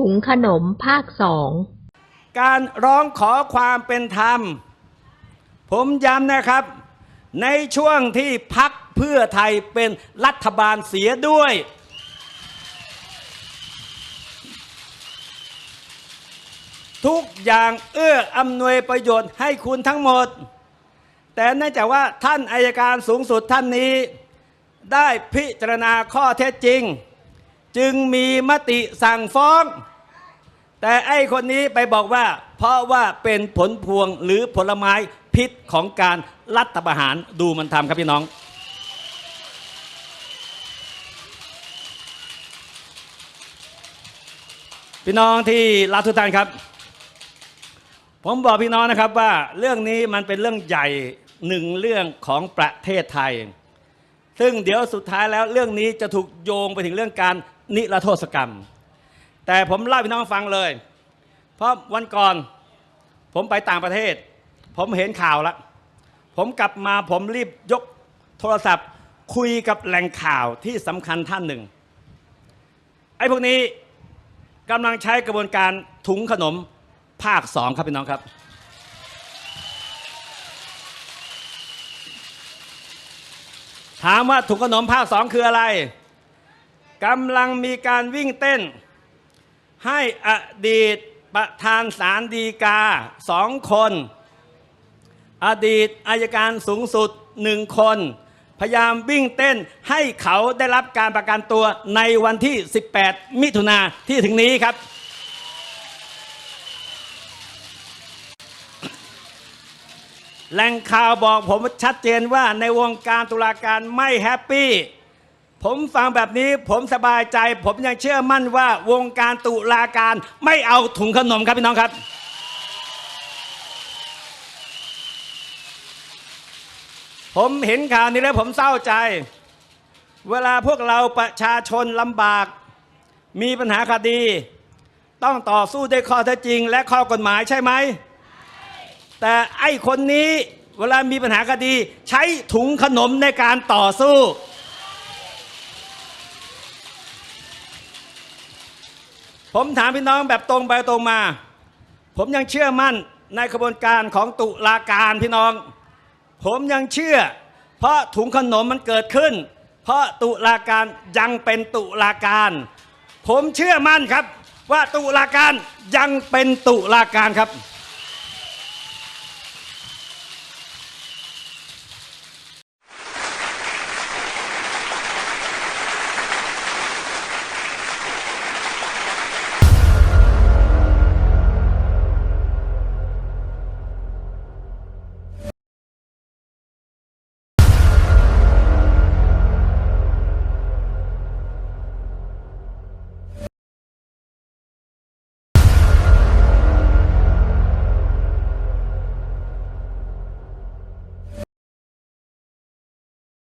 ถุงขนมภาคสอง การร้องขอความเป็นธรรม ผมย้ำนะครับ ในช่วงที่พักเพื่อไทยเป็นรัฐบาลเสียด้วย ทุกอย่างเอื้ออำนวยประโยชน์ให้คุณทั้งหมด แต่เนื่องจากว่าท่านอายการสูงสุดท่านนี้ ได้พิจารณาข้อเท็จจริง จึงมีมติสั่งฟ้อง แต่ไอ้คนนี้ไปบอกว่า เพราะว่าเป็นผลพวงหรือผลไม้พิษของการรัฐประหารดูมันทำครับพี่น้อง พี่น้องที่รักทุกท่านครับ ผมบอกพี่น้องนะครับว่าเรื่องนี้มันเป็นเรื่องใหญ่หนึ่งเรื่องของประเทศไทย ซึ่งเดี๋ยวสุดท้ายแล้วเรื่องนี้จะถูกโยงไปถึงเรื่องการนิรโทษกรรม แต่ผมเล่าให้พี่น้องฟังเลย เพราะวันก่อนผมไปต่างประเทศ ผมเห็นข่าวแล้วผมกลับมาผมรีบยกโทรศัพท์ คุยกับแหล่งข่าวที่สำคัญท่านหนึ่ง ไอ้พวกนี้กำลังใช้กระบวนการถุงขนมภาคสองครับพี่น้องครับ ถามว่าถุงขนมภาคสองคืออะไรกำลังมีการวิ่งเต้น ให้อดีตประธานศาลฎีกาสองคน อดีตอายการสูงสุดหนึ่งคน พยายามวิ่งเต้นให้เขาได้รับการประกันตัวในวันที่ 18 มิถุนาที่ถึงนี้ครับ แหล่งข่าวบอกผมชัดเจนว่าในวงการตุลาการไม่แฮปปี้ ผมฟังแบบนี้ผมสบายใจ ผมยังเชื่อมั่นว่าวงการตุลาการไม่เอาถุงขนมครับพี่น้องครับผมเห็นข่าวนี้แล้วผมเศร้าใจ เวลาพวกเราประชาชนลำบาก มีปัญหาคดี ต้องต่อสู้ด้วยข้อเท็จจริง และข้อกฎหมายใช่ไหม แต่ไอ้คนนี้เวลามีปัญหาคดี ใช้ถุงขนมในการต่อสู้ ผมถามพี่น้องแบบตรงไปตรงมา ผมยังเชื่อมั่นในกระบวนการของตุลาการพี่น้อง ผมยังเชื่อ เพราะถุงขนมมันเกิดขึ้น เพราะตุลาการยังเป็นตุลาการ ผมเชื่อมั่นครับ ว่าตุลาการยังเป็นตุลาการครับ